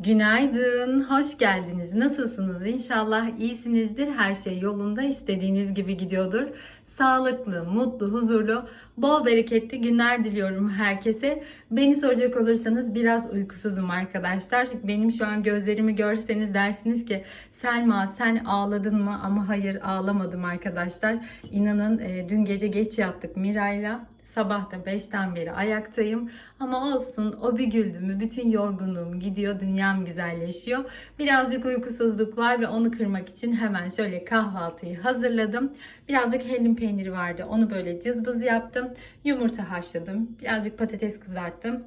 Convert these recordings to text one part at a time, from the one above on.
Günaydın, hoş geldiniz. Nasılsınız? İnşallah iyisinizdir. Her şey yolunda, istediğiniz gibi gidiyordur. Sağlıklı, mutlu, huzurlu, bol bereketli günler diliyorum herkese. Beni soracak olursanız biraz uykusuzum arkadaşlar. Benim şu an gözlerimi görseniz dersiniz ki Selma sen ağladın mı? Ama hayır ağlamadım arkadaşlar. İnanın e, dün gece geç yattık Miray'la. Sabah da 5'ten beri ayaktayım. Ama olsun o bir güldü mü bütün yorgunluğum gidiyor, dünyam güzelleşiyor. Birazcık uykusuzluk var ve onu kırmak için hemen şöyle kahvaltıyı hazırladım. Birazcık hellim peyniri vardı. Onu böyle cızbız yaptım. Yumurta haşladım. Birazcık patates kızarttım.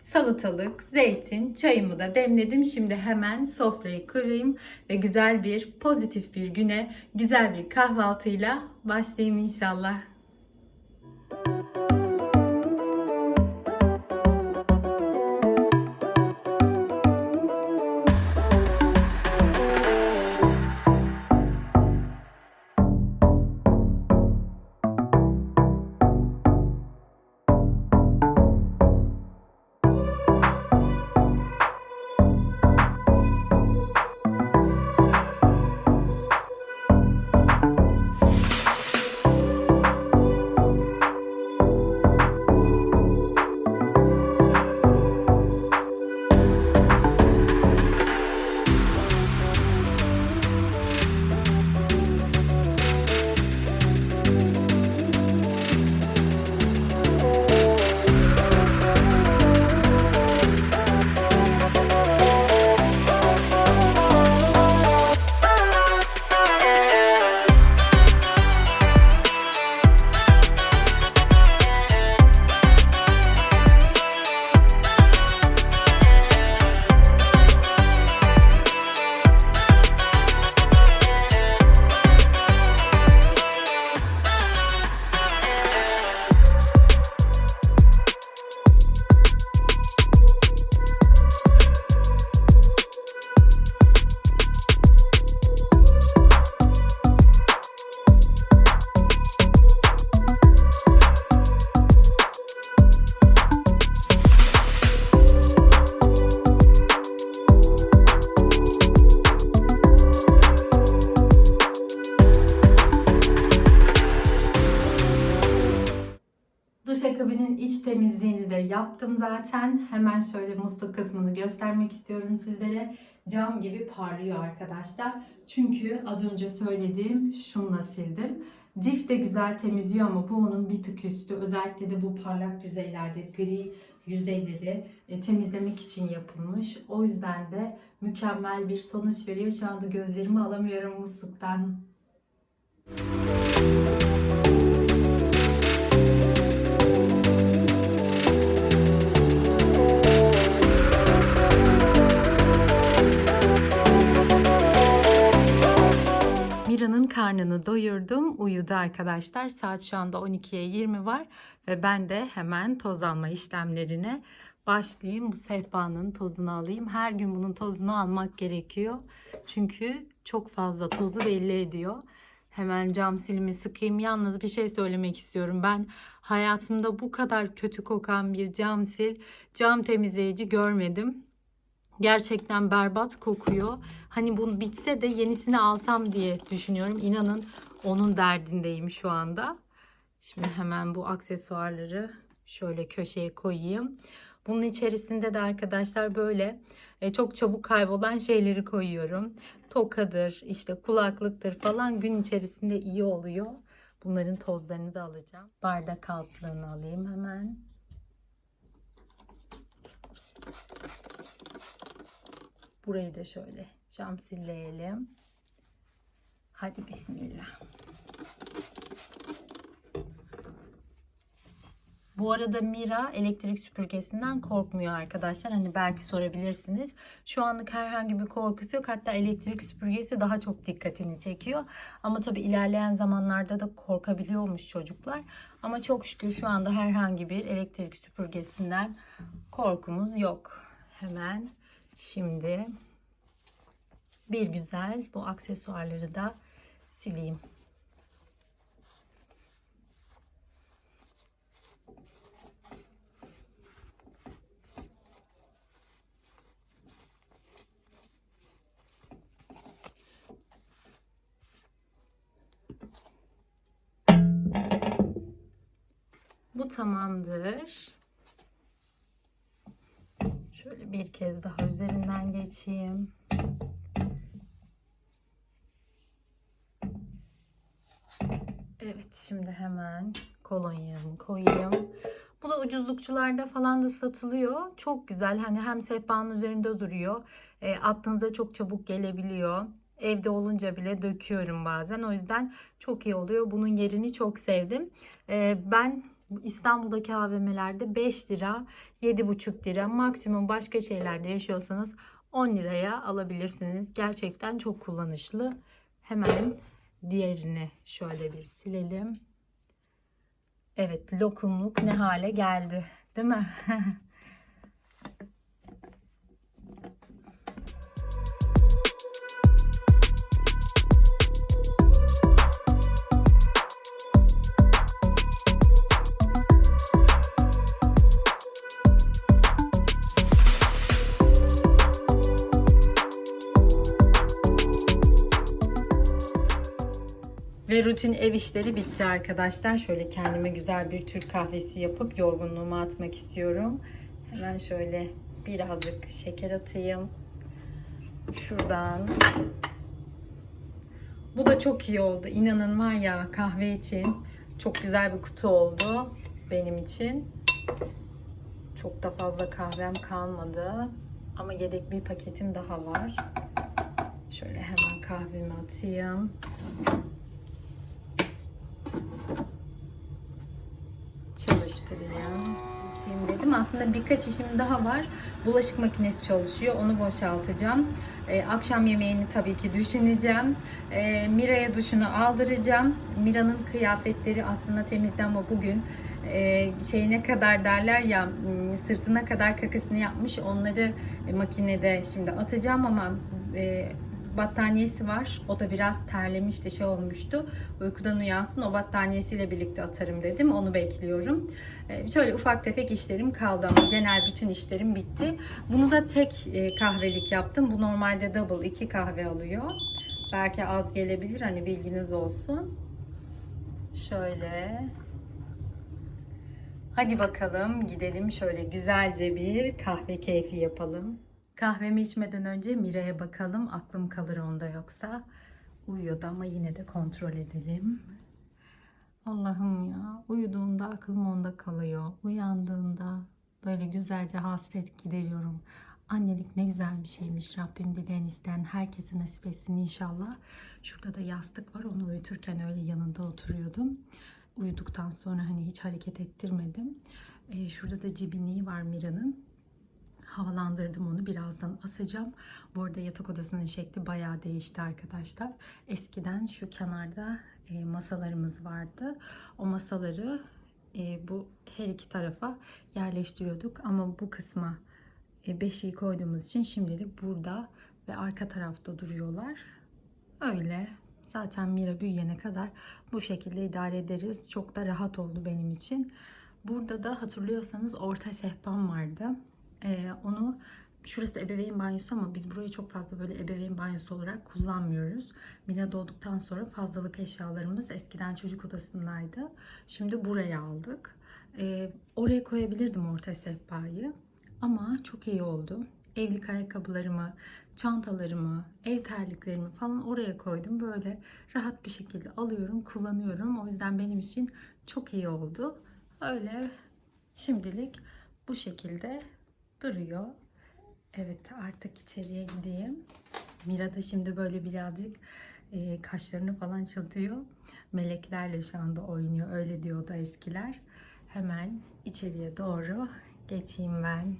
Salatalık, zeytin, çayımı da demledim. Şimdi hemen sofrayı kurayım ve güzel bir, pozitif bir güne, güzel bir kahvaltıyla başlayayım inşallah. Duşakabinin iç temizliğini de yaptım zaten. Hemen şöyle musluk kısmını göstermek istiyorum sizlere. Cam gibi parlıyor arkadaşlar. Çünkü az önce söylediğim şunla sildim. Cif de güzel temizliyor ama bu onun bir tık üstü. Özellikle de bu parlak yüzeylerde gri yüzeyleri e, temizlemek için yapılmış. O yüzden de mükemmel bir sonuç veriyor. Şu anda gözlerimi alamıyorum musluktan. Mira'nın karnını doyurdum. Uyudu arkadaşlar. Saat şu anda 12'ye 20 var. Ve ben de hemen toz alma işlemlerine başlayayım. Bu sehpanın tozunu alayım. Her gün bunun tozunu almak gerekiyor. Çünkü çok fazla tozu belli ediyor. Hemen cam silimi sıkayım. Yalnız bir şey söylemek istiyorum. Ben hayatımda bu kadar kötü kokan bir cam sil, cam temizleyici görmedim. Gerçekten berbat kokuyor. Hani bu bitse de yenisini alsam diye düşünüyorum. İnanın onun derdindeyim şu anda. Şimdi hemen bu aksesuarları şöyle köşeye koyayım. Bunun içerisinde de arkadaşlar böyle e, çok çabuk kaybolan şeyleri koyuyorum. Tokadır, işte kulaklıktır falan gün içerisinde iyi oluyor. Bunların tozlarını da alacağım. Bardak altlarını alayım hemen. Burayı da şöyle cam silleyelim. Hadi bismillah. Bu arada Mira elektrik süpürgesinden korkmuyor arkadaşlar. Hani belki sorabilirsiniz. Şu anlık herhangi bir korkusu yok. Hatta elektrik süpürgesi daha çok dikkatini çekiyor. Ama tabii ilerleyen zamanlarda da korkabiliyormuş çocuklar. Ama çok şükür şu anda herhangi bir elektrik süpürgesinden korkumuz yok. Hemen Şimdi bir güzel bu aksesuarları da sileyim. Bu tamamdır. Şöyle bir kez daha üzerinden geçeyim. Evet şimdi hemen kolonyamı koyayım. Bu da ucuzlukçularda falan da satılıyor. Çok güzel. Hani hem sehpanın üzerinde duruyor. E, aklınıza çok çabuk gelebiliyor. Evde olunca bile döküyorum bazen. O yüzden çok iyi oluyor. Bunun yerini çok sevdim. E, ben İstanbul'daki AVM'lerde 5 lira, 7,5 lira maksimum başka şeylerde yaşıyorsanız 10 liraya alabilirsiniz. Gerçekten çok kullanışlı. Hemen diğerini şöyle bir silelim. Evet lokumluk ne hale geldi değil mi? rutin ev işleri bitti arkadaşlar. Şöyle kendime güzel bir Türk kahvesi yapıp yorgunluğumu atmak istiyorum. Hemen şöyle birazcık şeker atayım. Şuradan. Bu da çok iyi oldu. İnanın var ya kahve için çok güzel bir kutu oldu benim için. Çok da fazla kahvem kalmadı. Ama yedek bir paketim daha var. Şöyle hemen kahvemi atayım. Çalıştırayım. Geçeyim dedim. Aslında birkaç işim daha var. Bulaşık makinesi çalışıyor. Onu boşaltacağım. Ee, akşam yemeğini tabii ki düşüneceğim. Ee, Mira'ya duşunu aldıracağım. Mira'nın kıyafetleri aslında temizdi ama bugün e, şeyine kadar derler ya m, sırtına kadar kakasını yapmış. Onları makinede şimdi atacağım ama e, battaniyesi var. O da biraz terlemişti, şey olmuştu. Uykudan uyansın, o battaniyesiyle birlikte atarım dedim. Onu bekliyorum. Ee, şöyle ufak tefek işlerim kaldı ama genel bütün işlerim bitti. Bunu da tek e, kahvelik yaptım. Bu normalde double iki kahve alıyor. Belki az gelebilir hani bilginiz olsun. Şöyle. Hadi bakalım gidelim şöyle güzelce bir kahve keyfi yapalım. Kahvemi içmeden önce Mira'ya bakalım. Aklım kalır onda yoksa. Uyuyordu ama yine de kontrol edelim. Allah'ım ya. Uyuduğunda aklım onda kalıyor. Uyandığında böyle güzelce hasret gideriyorum. Annelik ne güzel bir şeymiş. Rabbim dileyen isteyen herkese nasip etsin inşallah. Şurada da yastık var. Onu uyuturken öyle yanında oturuyordum. Uyuduktan sonra hani hiç hareket ettirmedim. Ee, şurada da cibinliği var Mira'nın havalandırdım onu. Birazdan asacağım. Bu arada yatak odasının şekli bayağı değişti arkadaşlar. Eskiden şu kenarda e, masalarımız vardı. O masaları e, bu her iki tarafa yerleştiriyorduk. Ama bu kısma e, beşiği koyduğumuz için şimdilik burada ve arka tarafta duruyorlar. Öyle. Zaten Mira büyüyene kadar bu şekilde idare ederiz. Çok da rahat oldu benim için. Burada da hatırlıyorsanız orta sehpam vardı. Ee, onu şurası ebeveyn banyosu ama biz burayı çok fazla böyle ebeveyn banyosu olarak kullanmıyoruz. Mila doğduktan sonra fazlalık eşyalarımız eskiden çocuk odasındaydı. Şimdi buraya aldık. Ee, oraya koyabilirdim orta sehpayı ama çok iyi oldu. Evlilik ayakkabılarımı, çantalarımı, ev terliklerimi falan oraya koydum. Böyle rahat bir şekilde alıyorum, kullanıyorum. O yüzden benim için çok iyi oldu. Öyle şimdilik bu şekilde duruyor. Evet artık içeriye gideyim. Mira da şimdi böyle birazcık e, kaşlarını falan çatıyor. Meleklerle şu anda oynuyor. Öyle diyordu eskiler. Hemen içeriye doğru geçeyim ben.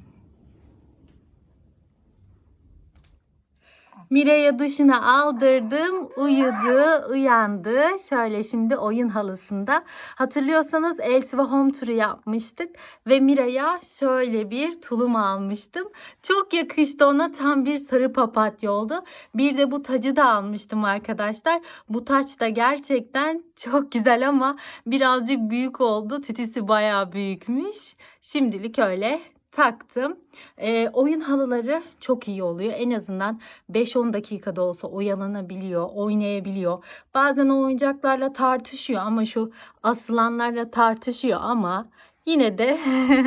Mira'ya duşunu aldırdım. Uyudu, uyandı. Şöyle şimdi oyun halısında. Hatırlıyorsanız Elsiva Home Tour'u yapmıştık. Ve Mira'ya şöyle bir tulum almıştım. Çok yakıştı ona. Tam bir sarı papatya oldu. Bir de bu tacı da almıştım arkadaşlar. Bu taç da gerçekten çok güzel ama birazcık büyük oldu. Tütüsü bayağı büyükmüş. Şimdilik öyle taktım. Ee, oyun halıları çok iyi oluyor. En azından 5-10 dakikada olsa oyalanabiliyor, oynayabiliyor. Bazen o oyuncaklarla tartışıyor ama şu asılanlarla tartışıyor ama yine de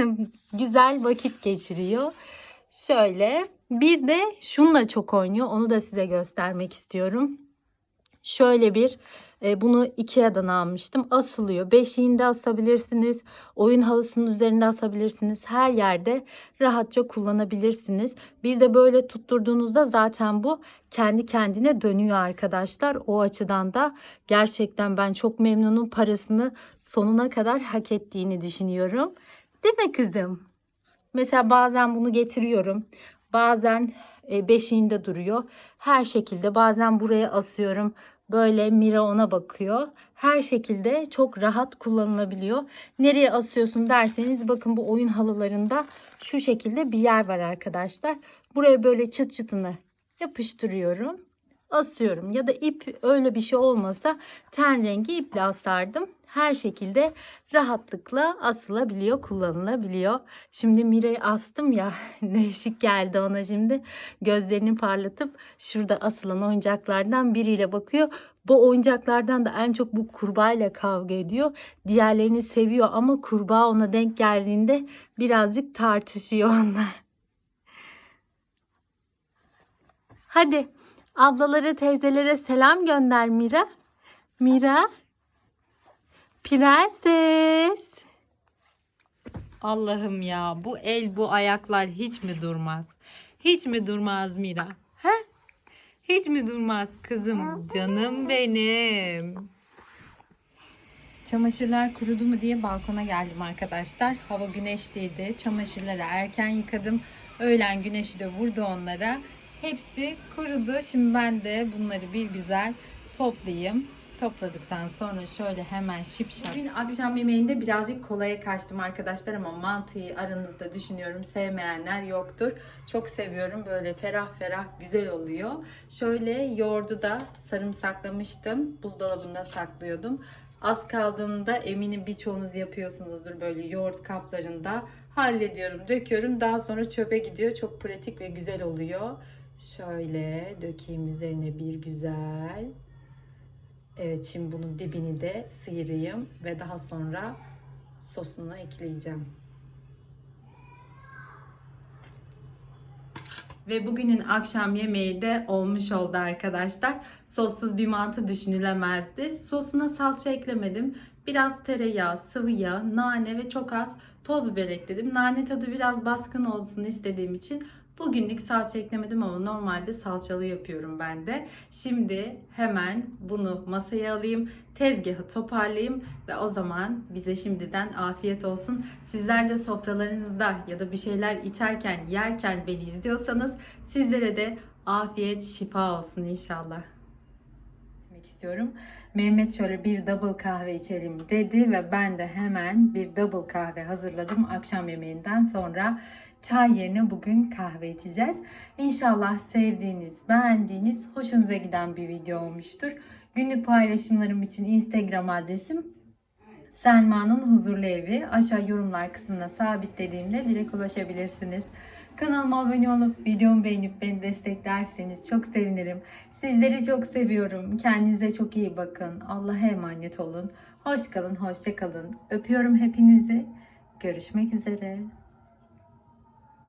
güzel vakit geçiriyor. Şöyle bir de şunla çok oynuyor. Onu da size göstermek istiyorum. Şöyle bir e, bunu Ikea'dan almıştım. Asılıyor. Beşiğinde asabilirsiniz. Oyun halısının üzerinde asabilirsiniz. Her yerde rahatça kullanabilirsiniz. Bir de böyle tutturduğunuzda zaten bu kendi kendine dönüyor arkadaşlar. O açıdan da gerçekten ben çok memnunum. Parasını sonuna kadar hak ettiğini düşünüyorum. Değil mi kızım? Mesela bazen bunu getiriyorum. Bazen e, beşiğinde duruyor. Her şekilde bazen buraya asıyorum. Böyle Mira ona bakıyor. Her şekilde çok rahat kullanılabiliyor. Nereye asıyorsun derseniz bakın bu oyun halılarında şu şekilde bir yer var arkadaşlar. Buraya böyle çıt çıtını yapıştırıyorum. Asıyorum ya da ip öyle bir şey olmasa ten rengi iple asardım. Her şekilde rahatlıkla asılabiliyor, kullanılabiliyor. Şimdi Mira'yı astım ya değişik geldi ona şimdi. Gözlerini parlatıp şurada asılan oyuncaklardan biriyle bakıyor. Bu oyuncaklardan da en çok bu kurbağayla kavga ediyor. Diğerlerini seviyor ama kurbağa ona denk geldiğinde birazcık tartışıyor onlar. Hadi ablalara teyzelere selam gönder Mira. Mira. Prenses. Allah'ım ya bu el bu ayaklar hiç mi durmaz? Hiç mi durmaz Mira? He? Hiç mi durmaz kızım? Canım benim. Çamaşırlar kurudu mu diye balkona geldim arkadaşlar. Hava güneşliydi. Çamaşırları erken yıkadım. Öğlen güneşi de vurdu onlara. Hepsi kurudu. Şimdi ben de bunları bir güzel toplayayım. Topladıktan sonra şöyle hemen şipşak. Bugün akşam yemeğinde birazcık kolaya kaçtım arkadaşlar ama mantıyı aranızda düşünüyorum sevmeyenler yoktur. Çok seviyorum böyle ferah ferah güzel oluyor. Şöyle yoğurdu da sarımsaklamıştım. Buzdolabında saklıyordum. Az kaldığında eminim birçoğunuz yapıyorsunuzdur böyle yoğurt kaplarında. Hallediyorum, döküyorum. Daha sonra çöpe gidiyor. Çok pratik ve güzel oluyor. Şöyle dökeyim üzerine bir güzel. Evet şimdi bunun dibini de sıyırayım ve daha sonra sosunu ekleyeceğim. Ve bugünün akşam yemeği de olmuş oldu arkadaşlar. Sossuz bir mantı düşünülemezdi. Sosuna salça eklemedim. Biraz tereyağı, sıvı yağ, nane ve çok az toz biber ekledim. Nane tadı biraz baskın olsun istediğim için Bugünlük salça eklemedim ama normalde salçalı yapıyorum ben de. Şimdi hemen bunu masaya alayım, tezgahı toparlayayım ve o zaman bize şimdiden afiyet olsun. Sizler de sofralarınızda ya da bir şeyler içerken, yerken beni izliyorsanız sizlere de afiyet, şifa olsun inşallah. Demek istiyorum. Mehmet şöyle bir double kahve içelim dedi ve ben de hemen bir double kahve hazırladım akşam yemeğinden sonra. Çay yerine bugün kahve içeceğiz. İnşallah sevdiğiniz, beğendiğiniz, hoşunuza giden bir video olmuştur. Günlük paylaşımlarım için Instagram adresim Selma'nın Huzurlu Evi. Aşağı yorumlar kısmına sabitlediğimde direkt ulaşabilirsiniz. Kanalıma abone olup videomu beğenip beni desteklerseniz çok sevinirim. Sizleri çok seviyorum. Kendinize çok iyi bakın. Allah'a emanet olun. Hoş kalın, hoşça kalın. Öpüyorum hepinizi. Görüşmek üzere.